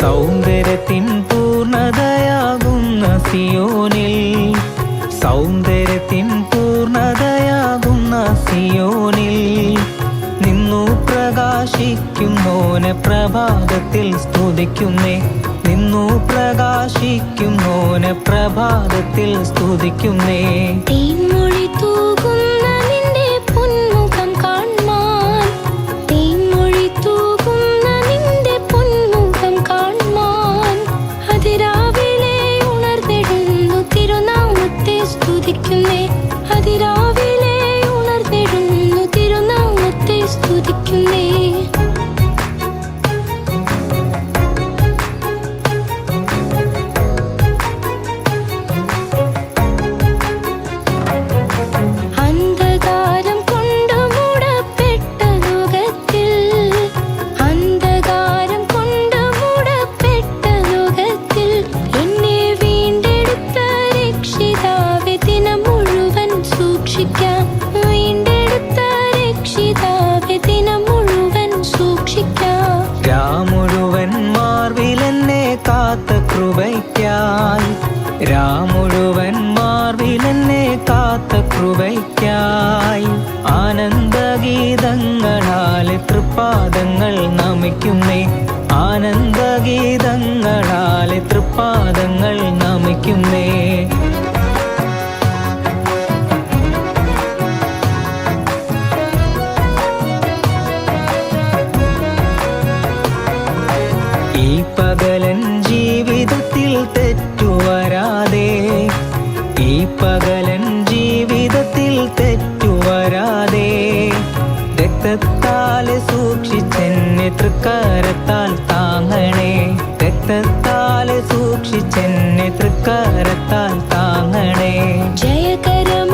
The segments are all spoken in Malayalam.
സൗന്ദര്യത്തിൻ പൂർണതയാകുന്ന സിയോനിൽ. സൗന്ദര്യത്തിൻ പൂർണതയാകുന്ന സിയോനിൽ. നിന്നു പ്രകാശിക്കും മോനെ പ്രഭാതത്തിൽ സ്തുതിക്കുന്നേ. നിന്നു പ്രകാശിക്കും മോനെ പ്രഭാതത്തിൽ സ്തുതിക്കുന്നേ. സ്തുതിക്കുന്നേ. അതിരാവിലെ ഉണർന്നിടുന്നു തിരുനാമത്തെ സ്തുതിക്കുന്നേ. രാമുഴുവൻ മാർവിലെന്നെ കാത്ത കൃപയ്ക്കായി ആനന്ദഗീതങ്ങളാലെ തൃപ്പാദങ്ങൾ നമിക്കുന്നേ. ആനന്ദഗീതങ്ങളാലെ തൃപ്പാദങ്ങൾ നമിക്കുന്നേ. രക്തത്താലെ സൂക്ഷിച്ചെന്നെ തൃക്കാരത്താൽ താങ്ങണേ. രക്തത്താലെ സൂക്ഷിച്ചെന്നെ തൃക്കാരത്താൽ താങ്ങണേ. ജയകരമാം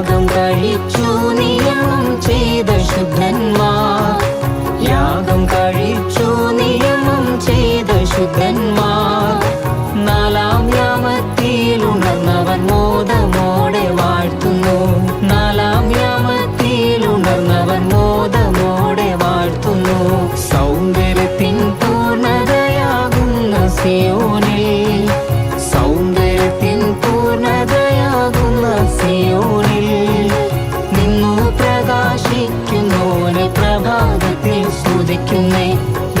യാഗം കഴിച്ചു നിയമം ചെയ്ത ശുദ്ധന്മാർ. യാഗം കഴിച്ചു നിയമം ചെയ്ത ശുദ്ധന്മാർ. നാലാം യാമത്തിൽ ഉണർന്നവൻ മോദമോടെ വാഴ്ത്തുന്നു. നാലാം യാമത്തിൽ ഉണർന്നവൻ മോദമോടെ വാഴ്ത്തുന്നു. സൗന്ദര്യത്തിൻ പൂർണതയാകുന്ന സിയോന night.